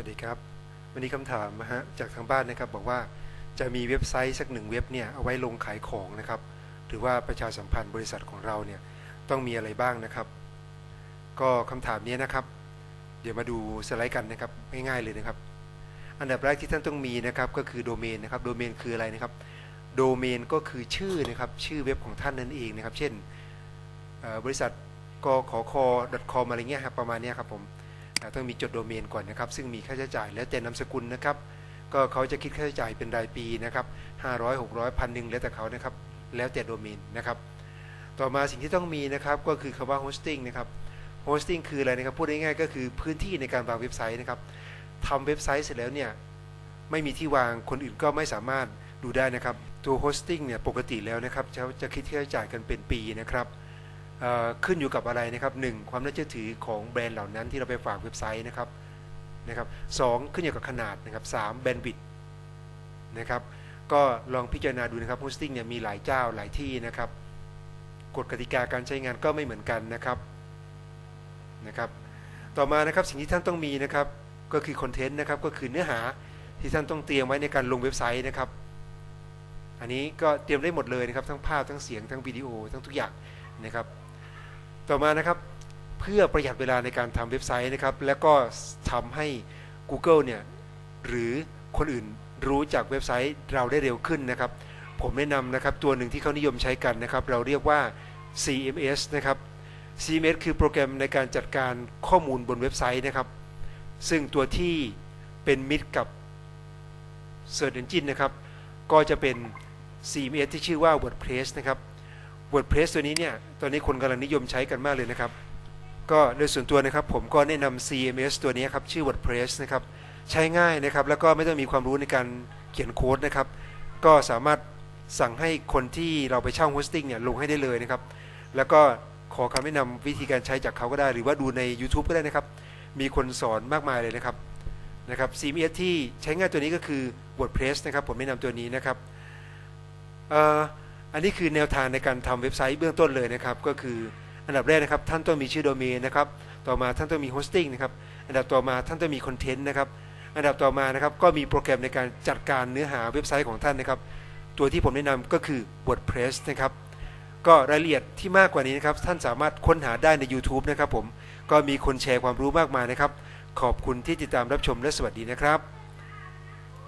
วัสดีครับ วันนี้คำถามฮะจากทางบ้านนะครับ บอกว่าจะมีเว็บไซต์สักหนึ่งเว็บเนี่ยเอาไว้ลงขายของนะครับ หรือว่าประชาสัมพันธ์บริษัทของเราเนี่ยต้องมีอะไรบ้างนะครับ ก็คำถามนี้นะครับ เดี๋ยวมาดูสไลด์กันนะครับง่ายๆเลยนะครับ อันดับแรกที่ท่านต้องมีนะครับก็คือโดเมนนะครับโดเมนคืออะไรนะครับโดเมนก็คือชื่อนะครับชื่อเว็บของท่านนั่นเองนะครับ เช่นบริษัทกขอคอ .com อะไรเงี้ยครับประมาณนี้ครับผม ต้องมีจดโดเมนก่อนนะครับ ซึ่งมีค่าใช้จ่ายแล้วแต่นามสกุลนะครับ ก็เขาจะคิดค่าใช้จ่ายเป็นรายปีนะครับ500 600พันหนึ่งแล้วแต่เขานะครับ แล้วแต่โดเมนนะครับ ต่อมาสิ่งที่ต้องมีนะครับก็คือคำว่า hosting นะครับ hosting คืออะไรนะครับ พูดง่ายๆก็คือพื้นที่ในการวางเว็บไซต์นะครับทำเว็บไซต์เสร็จแล้วเนี่ยไม่มีที่วางคนอื่นก็ไม่สามารถดูได้นะครับ ตัว hosting เนี่ยปกติแล้วนะครับจะจะคิดค่าใช้จ่ายกันเป็นปีนะครับ ขึ้นอยู่กับอะไรนะครับหนึ่งความน่าเชื่อถือของแบรนด์เหล่านั้นที่เราไปฝากเว็บไซต์นะครับนะครับสองขึ้นอยู่กับขนาดนะครับสามแบนด์วิดนะครับก็ลองพิจารณาดูนะครับ hosting เนี่ยมีหลายเจ้าหลายที่นะครับกฎกติกาการใช้งานก็ไม่เหมือนกันนะครับนะครับต่อมานะครับสิ่งที่ท่านต้องมีนะครับก็คือคอนเทนต์นะครับก็คือเนื้อหาที่ท่านต้องเตรียมไว้ในการลงเว็บไซต์นะครับ อันนี้ก็เตรียมได้หมดเลยนะครับทั้งภาพทั้งเสียงทั้งวิดีโอทั้งทุกอย่างนะครับ ต่อมานะครับเพื่อประหยัดเวลาในการทำเว็บไซต์นะครับ แล้วก็ทำให้ Google เนี่ยหรือคนอื่นรู้จากเว็บไซต์เราได้เร็วขึ้นนะครับ ผมแนะนำนะครับตัวหนึ่งที่เขานิยมใช้กันนะครับ เราเรียกว่า CMS นะครับ CMS คือโปรแกรมในการจัดการข้อมูลบนเว็บไซต์นะครับ ซึ่งตัวที่เป็นมิตรกับ Search Engine นะครับ ก็จะเป็น CMS ที่ชื่อว่า WordPress นะครับ WordPress ตัวนี้เนี่ยตอนนี้คนกำลังนิยมใช้กันมากเลยนะครับ ก็โดยส่วนตัวนะครับผมก็แนะนำ CMS ตัวนี้ครับชื่อ WordPress นะครับใช้ง่ายนะครับแล้วก็ไม่ต้องมีความรู้ในการเขียนโค้ดนะครับ ก็สามารถสั่งให้คนที่เราไปเช่าโฮสติ้งเนี่ยลงให้ได้เลยนะครับ แล้วก็ขอคำแนะนำวิธีการใช้จากเขาก็ได้ หรือว่าดูใน YouTube ก็ได้นะครับ มีคนสอนมากมายเลยนะครับนะครับ CMS ที่ใช้ง่ายตัวนี้ก็คือ WordPress นะครับผมแนะนำตัวนี้นะครับเอันนี้คือแนวทางในการทำเว็บไซต์เบื้องต้นเลยนะครับ ก็คืออันดับแรกนะครับท่านต้องมีชื่อโดเมนนะครับ ต่อมาท่านต้องมีโฮสติ้งนะครับ อันดับต่อมาท่านต้องมีคอนเทนต์นะครับ อันดับต่อมานะครับก็มีโปรแกรมในการจัดการเนื้อหาเว็บไซต์ของท่านนะครับ ตัวที่ผมแนะนำก็คือ WordPress นะครับ ก็รายละเอียดที่มากกว่านี้นะครับท่านสามารถค้นหาได้ใน YouTube นะครับผม ก็มีคนแชร์ความรู้มากมายนะครับ ขอบคุณที่ติดตามรับชมและสวัสดีนะครับ